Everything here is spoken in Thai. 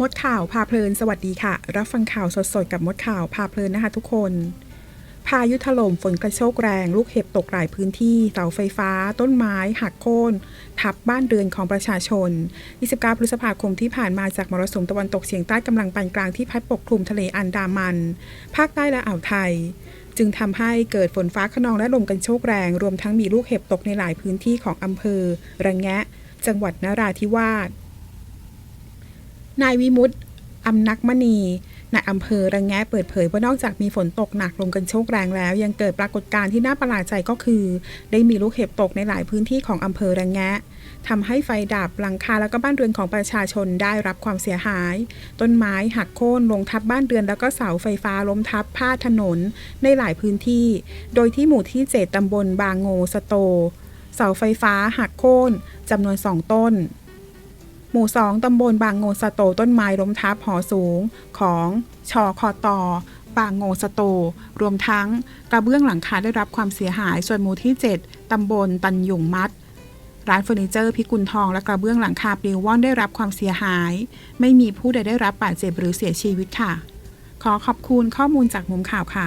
มดข่าวพาเพลินสวัสดีค่ะ รับฟังข่าวสดๆกับมดข่าวพาเพลินนะคะทุกคน พายุถล่มฝนกระโชกแรง ลูกเห็บตกหลายพื้นที่เสาไฟฟ้า ต้นไม้หักโค่นทับบ้านเรือนของประชาชน 29 พฤษภาคมที่ผ่านมาจากมรสุมตะวันตกเฉียงใต้กำลังปานกลางที่พัดปกคลุมทะเลอันดามัน ภาคใต้และอ่าวไทย จึงทำให้เกิดฝนฟ้าขนองและลมกันโชกแรง รวมทั้งมีลูกเห็บตกในหลายพื้นที่ของอำเภอระแงะ จังหวัดนราธิวาส นายวิมุตติอำนักมณีนายอำเภอระแงะเปิดเผยว่านอกจากมีฝนตกหนักลมกันโชกแรงแล้ว ยังเกิดปรากฏการณ์ที่น่าประหลาดใจก็คือ ได้มีลูกเห็บตกในหลายพื้นที่ของอำเภอระแงะทำให้ไฟดับหลังคาแล้วก็บ้านเรือนของประชาชนได้รับความเสียหาย ต้นไม้หักโค่นลงทับบ้านเรือนแล้วก็เสาไฟฟ้าล้มทับพาถนนในหลายพื้นที่ โดยที่หมู่ที่ 7ตำบลบางโงสโต เสาไฟฟ้าหักโค่นจำนวนสองต้น หมู่สองตำบลบางโงสโตต้นไม้ล้มทับหอสูงของชอคอตอบางโงสโต รวมทั้งกระเบื้องหลังคาได้รับความเสียหาย ส่วนหมู่ที่ 7 ตำบลตันหยุงมัด ร้านเฟอร์นิเจอร์พิกุลทองและกระเบื้องหลังคาปลิวว่อนได้รับความเสียหาย ไม่มีผู้ใดได้รับบาดเจ็บหรือเสียชีวิตค่ะ ขอขอบคุณข้อมูลจากมุมข่าวค่ะ